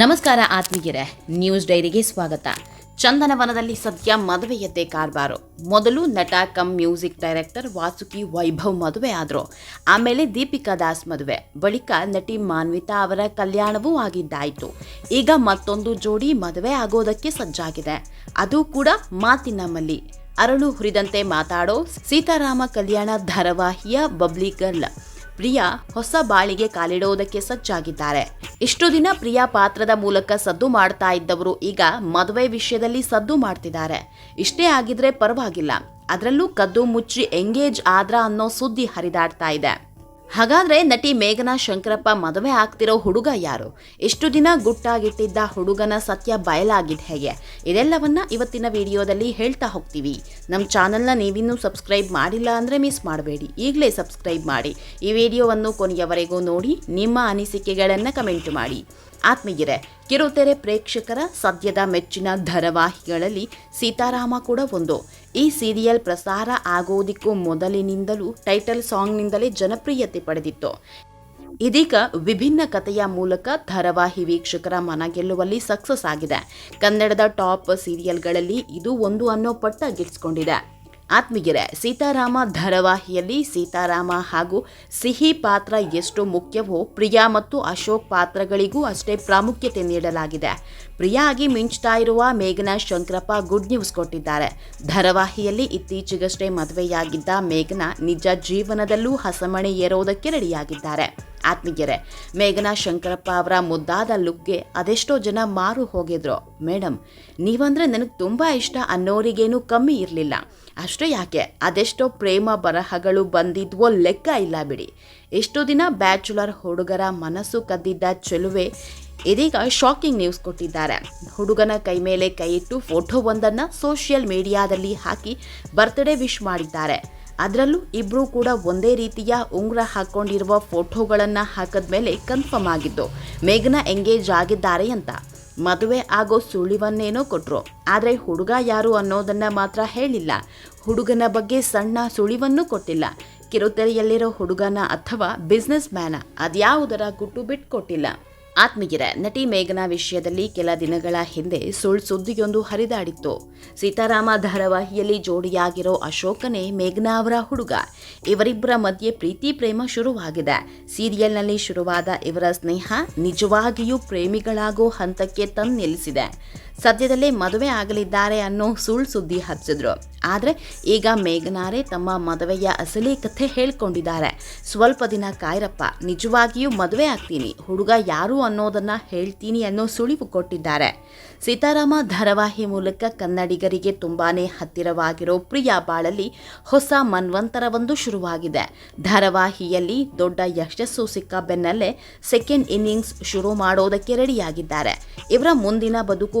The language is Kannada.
ನಮಸ್ಕಾರ ಆತ್ಮೀಯರೇ, ನ್ಯೂಸ್ ಡೈರಿಗೆ ಸ್ವಾಗತ. ಚಂದನವನದಲ್ಲಿ ಸದ್ಯ ಮದುವೆಯದ್ದೇ ಕಾರ್ಬಾರು. ಮೊದಲು ನಟ cum music director Vasuki Vaibhav ಮದುವೆ ಆದರು. ಆಮೇಲೆ ದೀಪಿಕಾ ದಾಸ್ ಮದುವೆ. ಬಳಿಕ ನಟಿ ಮಾನ್ವಿತಾ ಅವರ ಕಲ್ಯಾಣವೂ ಆಗಿದ್ದಾಯಿತು. ಈಗ ಮತ್ತೊಂದು ಜೋಡಿ ಮದುವೆ ಆಗೋದಕ್ಕೆ ಸಜ್ಜಾಗಿದೆ. ಅದು ಕೂಡ ಮಾತಿನ ಮಲ್ಲಿ. ಅರಳು ಹುರಿದಂತೆ ಮಾತಾಡೋ ಸೀತಾರಾಮ ಕಲ್ಯಾಣ ಧಾರಾವಾಹಿಯ ಬಬ್ಲಿ ಗರ್ಲ್. ಪ್ರಿಯಾ ಹೊಸ ಬಾಳಿಗೆ ಕಾಲಿಡೋದಕ್ಕೆ ಸಜ್ಜಾಗಿದ್ದಾರೆ. ಇಷ್ಟು ದಿನ ಪ್ರಿಯಾ ಪಾತ್ರದ ಮೂಲಕ ಸದ್ದು ಮಾಡ್ತಾ ಇದ್ದವರು ಈಗ ಮದುವೆ ವಿಷಯದಲ್ಲಿ ಸದ್ದು ಮಾಡ್ತಿದ್ದಾರೆ. ಇಷ್ಟೇ ಆಗಿದ್ರೆ ಪರವಾಗಿಲ್ಲ. ಅದರಲ್ಲೂ ಕದ್ದು ಮುಚ್ಚಿ ಎಂಗೇಜ್ ಆದ್ರ ಅನ್ನೋ ಸುದ್ದಿ ಹರಿದಾಡ್ತಾ ಇದೆ. ಹಾಗಾದ್ರೆ ನಟಿ ಮೇಘನಾ ಶಂಕರಪ್ಪ ಮದುವೆ ಆಗ್ತಿರೋ ಹುಡುಗ ಯಾರು? ಎಷ್ಟು ದಿನ ಗುಟ್ಟಾಗಿಟ್ಟಿದ್ದ ಹುಡುಗನ ಸತ್ಯ ಬಯಲಾಗಿದ್ದ ಹೇಗೆ? ಇದೆಲ್ಲವನ್ನ ಇವತ್ತಿನ ವಿಡಿಯೋದಲ್ಲಿ ಹೇಳ್ತಾ ಹೋಗ್ತೀವಿ. ನಮ್ಮ ಚಾನಲ್ನ ನೀವಿನ್ನೂ ಸಬ್ಸ್ಕ್ರೈಬ್ ಮಾಡಿಲ್ಲ ಅಂದರೆ ಮಿಸ್ ಮಾಡಬೇಡಿ. ಈಗಲೇ ಸಬ್ಸ್ಕ್ರೈಬ್ ಮಾಡಿ. ಈ ವಿಡಿಯೋವನ್ನು ಕೊನೆಯವರೆಗೂ ನೋಡಿ, ನಿಮ್ಮ ಅನಿಸಿಕೆಗಳನ್ನು ಕಮೆಂಟ್ ಮಾಡಿ. ಆತ್ಮೀಯರೇ ಕಿರುತೆರೆ ಪ್ರೇಕ್ಷಕರ ಸದ್ಯದ ಮೆಚ್ಚಿನ ಧಾರಾವಾಹಿಗಳಲ್ಲಿ ಸೀತಾರಾಮ ಕೂಡ ಒಂದು. ಈ ಸೀರಿಯಲ್ ಪ್ರಸಾರ ಆಗೋದಿಕ್ಕೂ ಮೊದಲಿನಿಂದಲೂ ಟೈಟಲ್ ಸಾಂಗ್ನಿಂದಲೇ ಜನಪ್ರಿಯತೆ ಪಡೆದಿತ್ತು. ಇದೀಗ ವಿಭಿನ್ನ ಕಥೆಯ ಮೂಲಕ ಧಾರಾವಾಹಿ ವೀಕ್ಷಕರ ಮನ ಗೆಲ್ಲುವಲ್ಲಿ ಸಕ್ಸಸ್ ಆಗಿದೆ. ಕನ್ನಡದ ಟಾಪ್ ಸೀರಿಯಲ್ಗಳಲ್ಲಿ ಇದು ಒಂದು ಅನ್ನೋ ಪಟ್ಟ ಗಿಟ್ಸ್ಕೊಂಡಿದೆ ಆತ್ಮೀಯರೇ, ಸೀತಾರಾಮ ಧಾರಾವಾಹಿಯಲ್ಲಿ ಸೀತಾರಾಮ ಹಾಗೂ ಸಿಹಿ ಪಾತ್ರ ಎಷ್ಟು ಮುಖ್ಯವೋ, ಪ್ರಿಯಾ ಮತ್ತು ಅಶೋಕ್ ಪಾತ್ರಗಳಿಗೂ ಅಷ್ಟೇ ಪ್ರಾಮುಖ್ಯತೆ ನೀಡಲಾಗಿದೆ. ಪ್ರಿಯಾ ಆಗಿ ಮಿಂಚ್ತಾ ಇರುವ ಮೇಘನಾ ಶಂಕರಪ್ಪ ಗುಡ್ ನ್ಯೂಸ್ ಕೊಟ್ಟಿದ್ದಾರೆ. ಧಾರಾವಾಹಿಯಲ್ಲಿ ಇತ್ತೀಚೆಗಷ್ಟೇ ಮದುವೆಯಾಗಿದ್ದ ಮೇಘನಾ ನಿಜ ಜೀವನದಲ್ಲೂ ಹಸಮಣೆ ಏರೋದಕ್ಕೆ ರೆಡಿಯಾಗಿದ್ದಾರೆ. ಆತ್ಮೀಯರೇ, ಮೇಘನಾ ಶಂಕರಪ್ಪ ಅವರ ಮುದ್ದಾದ ಲುಕ್ಗೆ ಅದೆಷ್ಟೋ ಜನ ಮಾರು ಹೋಗಿದ್ರು. ಮೇಡಮ್ ನೀವಂದ್ರೆ ನನಗೆ ತುಂಬ ಇಷ್ಟ, ಅನ್ನೋರಿಗೇನು ಕಮ್ಮಿ ಇರಲಿಲ್ಲ. ಅಷ್ಟೇ ಯಾಕೆ, ಅದೆಷ್ಟೋ ಪ್ರೇಮ ಬರಹಗಳು ಬಂದಿದ್ವೋ ಲೆಕ್ಕ ಇಲ್ಲ ಬಿಡಿ. ಎಷ್ಟೋ ದಿನ ಬ್ಯಾಚುಲರ್ ಹುಡುಗರ ಮನಸ್ಸು ಕದ್ದಿದ್ದ ಚೆಲುವೆ ಇದೀಗ ಶಾಕಿಂಗ್ ನ್ಯೂಸ್ ಕೊಟ್ಟಿದ್ದಾರೆ. ಹುಡುಗನ ಕೈ ಮೇಲೆ ಕೈ ಇಟ್ಟು ಫೋಟೋವೊಂದನ್ನು ಸೋಷಿಯಲ್ ಮೀಡಿಯಾದಲ್ಲಿ ಹಾಕಿ ಬರ್ತ್ಡೇ ವಿಶ್ ಮಾಡಿದ್ದಾರೆ. ಅದರಲ್ಲೂ ಇಬ್ಬರೂ ಕೂಡ ಒಂದೇ ರೀತಿಯ ಉಂಗುರ ಹಾಕೊಂಡಿರುವ ಫೋಟೋಗಳನ್ನು ಹಾಕಿದ್ಮೇಲೆ ಕನ್ಫರ್ಮ್ ಆಗಿದ್ದು, ಮೇಘನಾ ಎಂಗೇಜ್ ಆಗಿದ್ದಾರೆ ಅಂತ. ಮದುವೆ ಆಗೋ ಸುಳಿವನ್ನೇನೋ ಕೊಟ್ಟರು ಆದರೆ ಹುಡುಗ ಯಾರು ಅನ್ನೋದನ್ನ ಮಾತ್ರ ಹೇಳಿಲ್ಲ. ಹುಡುಗನ ಬಗ್ಗೆ ಸಣ್ಣ ಸುಳಿವನ್ನು ಕೊಟ್ಟಿಲ್ಲ. ಕಿರುತೆರೆಯಲ್ಲಿರೋ ಹುಡುಗನ ಅಥವಾ ಬಿಸ್ನೆಸ್ ಮ್ಯಾನ ಅದ್ಯಾವುದರ ಗುಟ್ಟು ಬಿಟ್ಕೊಟ್ಟಿಲ್ಲ. ಆತ್ಮೀಯರೇ ನಟಿ ಮೇಘನಾ ವಿಷಯದಲ್ಲಿ ಕೆಲ ದಿನಗಳ ಹಿಂದೆ ಸುಳ್ ಸುದ್ದಿಯೊಂದು ಹರಿದಾಡಿತ್ತು. ಸೀತಾರಾಮ ಧಾರಾವಾಹಿಯಲ್ಲಿ ಜೋಡಿಯಾಗಿರೋ ಅಶೋಕನೇ ಮೇಘನಾ ಅವರ ಹುಡುಗ. ಇವರಿಬ್ಬರ ಮಧ್ಯೆ ಪ್ರೀತಿ ಪ್ರೇಮ ಶುರುವಾಗಿದೆ. ಸೀರಿಯಲ್ನಲ್ಲಿ ಶುರುವಾದ ಇವರ ಸ್ನೇಹ ನಿಜವಾಗಿಯೂ ಪ್ರೇಮಿಗಳಾಗೋ ಹಂತಕ್ಕೆ ತಂದು ನಿಲ್ಲಿಸಿದೆ ಸದ್ಯದಲ್ಲೇ ಮದುವೆ ಆಗಲಿದ್ದಾರೆ ಅನ್ನೋ ಸುಳ್ಳು ಸುದ್ದಿ ಹಚ್ಚಿದ್ರು ಆದರೆ ಈಗ ಮೇಘನಾರೇ ತಮ್ಮ ಮದುವೆಯ ಅಸಲಿ ಕಥೆ ಹೇಳ್ಕೊಂಡಿದ್ದಾರೆ. ಸ್ವಲ್ಪ ದಿನ ಕಾಯ್ರಪ್ಪ, ನಿಜವಾಗಿಯೂ ಮದುವೆ ಆಗ್ತೀನಿ, ಹುಡುಗ ಯಾರು ಅನ್ನೋದನ್ನ ಹೇಳ್ತೀನಿ ಅನ್ನೋ ಸುಳಿವು ಕೊಟ್ಟಿದ್ದಾರೆ. ಸೀತಾರಾಮ ಧಾರಾವಾಹಿ ಮೂಲಕ ಕನ್ನಡಿಗರಿಗೆ ತುಂಬಾನೇ ಹತ್ತಿರವಾಗಿರೋ ಪ್ರಿಯಾ ಬಾಳಲ್ಲಿ ಹೊಸ ಮನ್ವಂತರವೊಂದು ಶುರುವಾಗಿದೆ. ಧಾರಾವಾಹಿಯಲ್ಲಿ ದೊಡ್ಡ ಯಶಸ್ಸು ಸಿಕ್ಕ ಬೆನ್ನಲ್ಲೇ ಸೆಕೆಂಡ್ ಇನ್ನಿಂಗ್ಸ್ ಶುರು ಮಾಡೋದಕ್ಕೆ ರೆಡಿಯಾಗಿದ್ದಾರೆ ಇವರ ಮುಂದಿನ ಬದುಕು